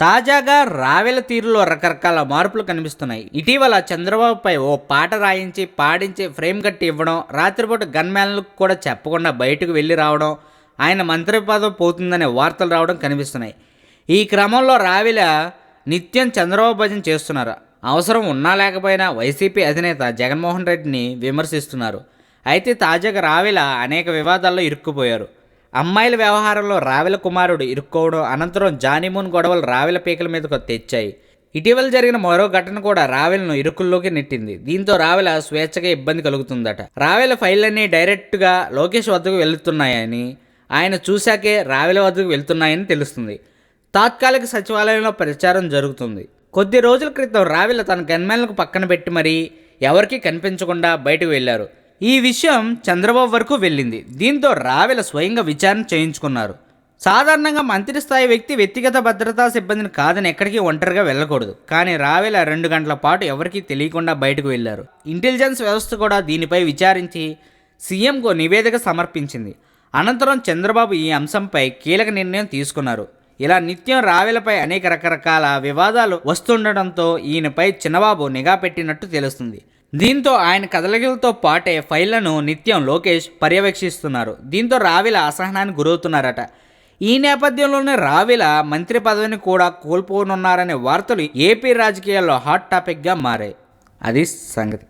తాజాగా రావెల తీరులో రకరకాల మార్పులు కనిపిస్తున్నాయి. ఇటీవల చంద్రబాబుపై ఓ పాట రాయించి పాడించి ఫ్రేమ్ కట్టి ఇవ్వడం రాత్రిపూట గన్మ్యాన్లకు కూడా చెప్పకుండా బయటకు వెళ్ళి రావడం ఆయన మంత్రి పదవి పోతుందనే వార్తలు రావడం కనిపిస్తున్నాయి. ఈ క్రమంలో రావెల నిత్యం చంద్రబాబు భజన చేస్తున్నారు. అవసరం ఉన్నా లేకపోయినా వైసీపీ అధినేత జగన్మోహన్ రెడ్డిని విమర్శిస్తున్నారు. అయితే తాజాగా రావెల అనేక వివాదాల్లో ఇరుక్కుపోయారు. అమ్మాయిల వ్యవహారంలో రావెల కుమారుడు ఇరుక్కోవడం అనంతరం జానీమూన్ గొడవలు రావెల పీకల మీదకు తెచ్చాయి. ఇటీవల జరిగిన మరో ఘటన కూడా రావెలను ఇరుకుల్లోకి నెట్టింది. దీంతో రావెల స్వేచ్ఛగా ఇబ్బంది కలుగుతుందట. రావెల ఫైళ్ళన్నీ డైరెక్ట్గా లోకేష్ వద్దకు వెళుతున్నాయని ఆయన చూశాకే రావెల వద్దకు వెళ్తున్నాయని తెలుస్తుంది. తాత్కాలిక సచివాలయంలో ప్రచారం జరుగుతుంది. కొద్ది రోజుల క్రితం రావెల తన గన్మెన్లకు పక్కన పెట్టి మరీ ఎవరికీ కనిపించకుండా బయటకు వెళ్ళారు ఈ విషయం చంద్రబాబు వరకు వెళ్ళింది. దీంతో రావెల స్వయంగా విచారణ చేయించుకున్నారు. సాధారణంగా మంత్రి స్థాయి వ్యక్తి వ్యక్తిగత భద్రతా సిబ్బందిని కాదని ఎక్కడికి ఒంటరిగా వెళ్ళకూడదు. కానీ రావెల రెండు గంటల పాటు ఎవరికీ తెలియకుండా బయటకు వెళ్ళారు ఇంటెలిజెన్స్ వ్యవస్థ కూడా దీనిపై విచారించి సీఎంకు నివేదిక సమర్పించింది. అనంతరం చంద్రబాబు ఈ అంశంపై కీలక నిర్ణయం తీసుకున్నారు. ఇలా నిత్యం రావెలపై అనేక రకరకాల వివాదాలు వస్తుండటంతో ఈయనపై చిన్నబాబు నిఘా పెట్టినట్టు తెలుస్తుంది. దీంతో ఆయన కదలికలతో పాటే ఫైళ్ళను నిత్యం లోకేష్ పర్యవేక్షిస్తున్నారు. దీంతో రావిల అసహనానికి గురవుతున్నారట. ఈ నేపథ్యంలోనే రావిల మంత్రి పదవిని కూడా కోల్పోనున్నారనే వార్తలు ఏపీ రాజకీయాల్లో హాట్ టాపిక్గా మారాయి. అది సంగతి.